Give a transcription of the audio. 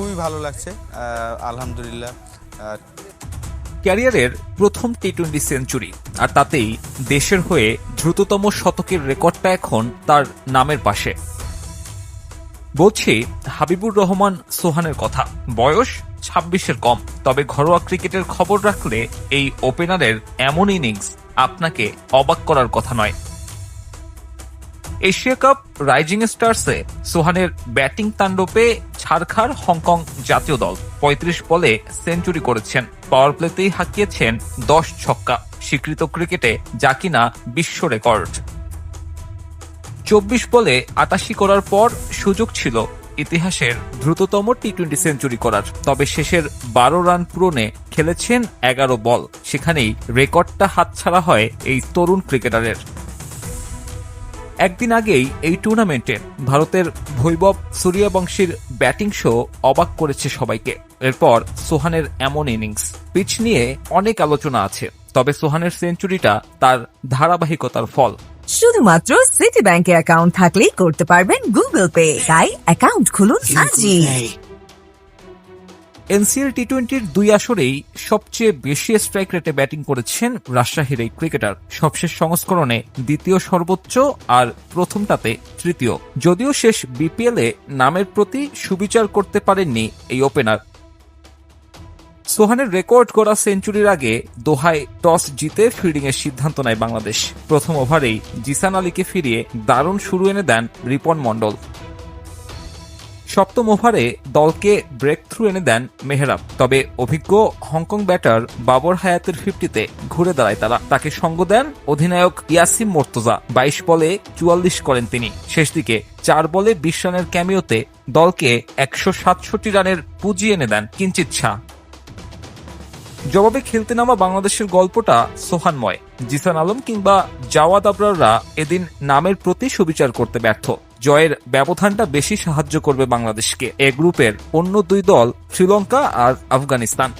খুবই ভালো লাগছে আলহামদুলিল্লাহ। ক্যারিয়ারের প্রথম টি টোয়েন্টি সেঞ্চুরি আর তাতেই দেশের হয়ে দ্রুততম শতকের রেকর্ডটা এখন তার নামের পাশে। বলছি, হাবিবুর রহমান সোহানের কথা, বয়স ছাব্বিশের কম, তবে ঘরোয়া ক্রিকেটের খবর রাখলে এই ওপেনারের এমন ইনিংস আপনাকে অবাক করার কথা নয়। এশিয়া কাপ রাইজিং স্টার্সে সোহানের ব্যাটিং তাণ্ডবে ছাড়খাড় হংকং জাতীয় দল ৩৫ বলে সেঞ্চুরি করেছেন। পাওয়ার প্লেতেই হাঁকিয়েছেন দশ ছক্কা, স্বীকৃত ক্রিকেটে যা কিনা বিশ্ব রেকর্ড। চব্বিশ বলে আটাশি করার পর সুযোগ ছিল ইতিহাসের দ্রুততম টি টোয়েন্টি সেঞ্চুরি করার। তবে শেষের বারো রান পূরণে খেলেছেন এগারো বল। সেখানেই রেকর্ডটা হাতছাড়া হয় এই তরুণ ক্রিকেটারের। একদিন আগেই এই টুর্নামেন্টে ভারতের ভৈবব সূর্যবংশীর ব্যাটিং শো অবাক করেছে সবাইকে। এরপর সোহানের এমন ইনিংস। পিচ নিয়ে অনেক আলোচনা আছে, তবে সোহানের সেঞ্চুরিটা তার ধারাবাহিকতার ফল। শুধুমাত্র সিটি ব্যাংকে অ্যাকাউন্ট থাকলেই করতে পারবেন গুগল পে তাই অ্যাকাউন্ট খুলুন আজই। এনসিএল টি টোয়েন্টির দুই আসরেই সবচেয়ে বেশি স্ট্রাইক রেটে ব্যাটিং করেছেন রাজশাহীর এই ক্রিকেটার সবশেষ সংস্করণে দ্বিতীয় সর্বোচ্চ আর প্রথমটাতে তৃতীয়। যদিও শেষ বিপিএলে নামের প্রতি সুবিচার করতে পারেননি এই ওপেনার সোহানের রেকর্ড করা সেঞ্চুরির আগে দোহায় টস জিতে ফিল্ডিং এর সিদ্ধান্ত নেয় বাংলাদেশ। প্রথম ওভারেই জিসান আলীকে ফিরিয়ে দারুণ শুরু এনে দেন রিপন মণ্ডল। সপ্তম ওভারে দলকে ব্রেক থ্রু এনে দেন মেহরাব, তবে অভিজ্ঞ হংকং ব্যাটার বাবর হায়াতের ফিফটিতে ঘুরে দাঁড়ায় তারা। তাকে সঙ্গ দেন অধিনায়ক ইয়াসিম মোর্তজা, বাইশ বলে চুয়াল্লিশ করেন তিনি। শেষ দিকে চার বলে বিশ রানের ক্যামিওতে দলকে একশো সাতষট্টি রানের পুঁজি এনে দেন কিঞ্চিত ছা জবাবে খেলতে নামা বাংলাদেশের গল্পটা সোহানময়। জিসান আলম কিংবা জাওয়াদ আবরাররা এদিন নামের প্রতি সুবিচার করতে ব্যর্থ। জয়ের ব্যবধানটা বেশি সাহায্য করবে বাংলাদেশকে। এ গ্রুপের অন্য দুই দল শ্রীলঙ্কা আর আফগানিস্তান।